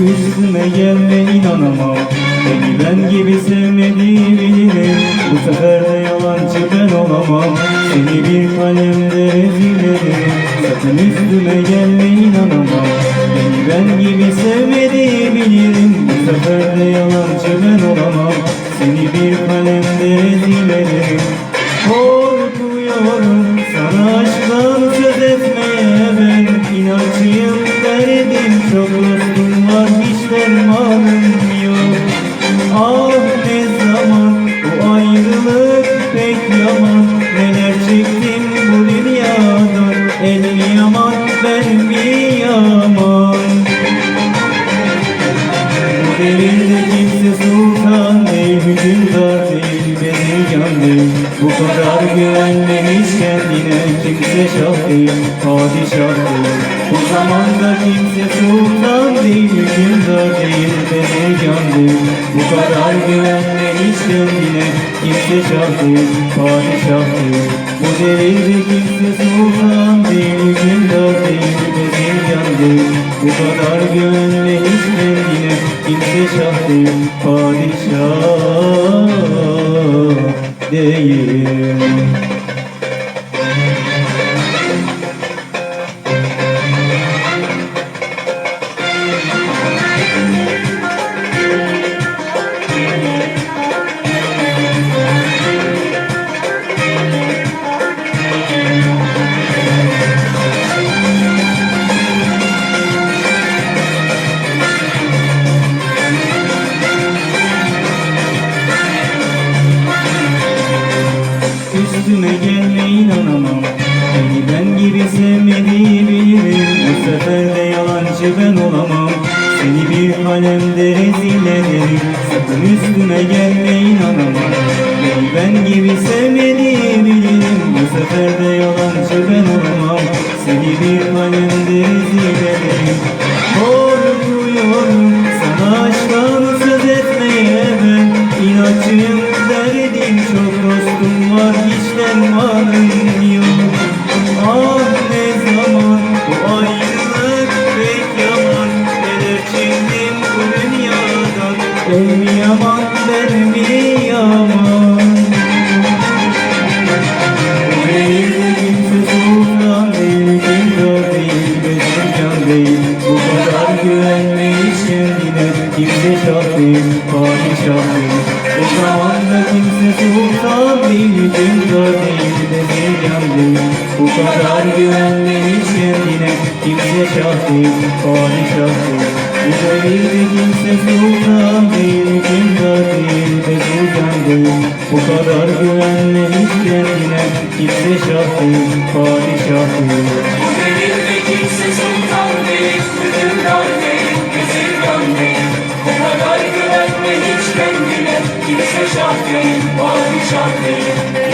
Üstüme gelme inanamam Beni ben gibi sevmediği bilirim Bu sefer de yalancı ben olamam. Seni bir kalemde rezil ederim. Sakın üstüme gelme inanamam Beni ben gibi sevmediği bilirim Bu sefer de yalancı ben olamam. Seni bir kalemde rezil ederim Bu kadar güvenmemiş kendine kimse şah değil, padişah Bu zamanda kimse sultan değil, hükümdar değil, bezirgan Bu kadar güvenmemiş kendine kimse şah değil, padişah Bu devirde kimse sultan değil, hükümdar değil, bezirgan Bu kadar güvenmemiş kendine kimse şah değil, padişah değil. Üstüme gelme inanamam. Beni ben gibi sevmediği bilirim. Bu sefer de yalancı ben olamam. Seni bir kalemde rezil ederim. Sakın üstüme gelme inanamam. Beni ben gibi sevmediği dermanım yok Ah ne zaman bu ayrılık pek yaman Neler çektim bu dünyadan mi yaman ben mi yaman Kimse şah değil padişah değil O zaman da kimse sultan Bu kadar güvenme hiç kendine Kimse şah değil padişah değil Bu devirde kimse sultan değil Hükümdar değil bezirgan değil Bu kadar güvenme hiç kendine Kimse şah değil padişah değil Bu devirde kimse sultan değil, hükümdar değil, değil. Bu kadar güvenme hiç kendine, kimse şah değil, padişah değil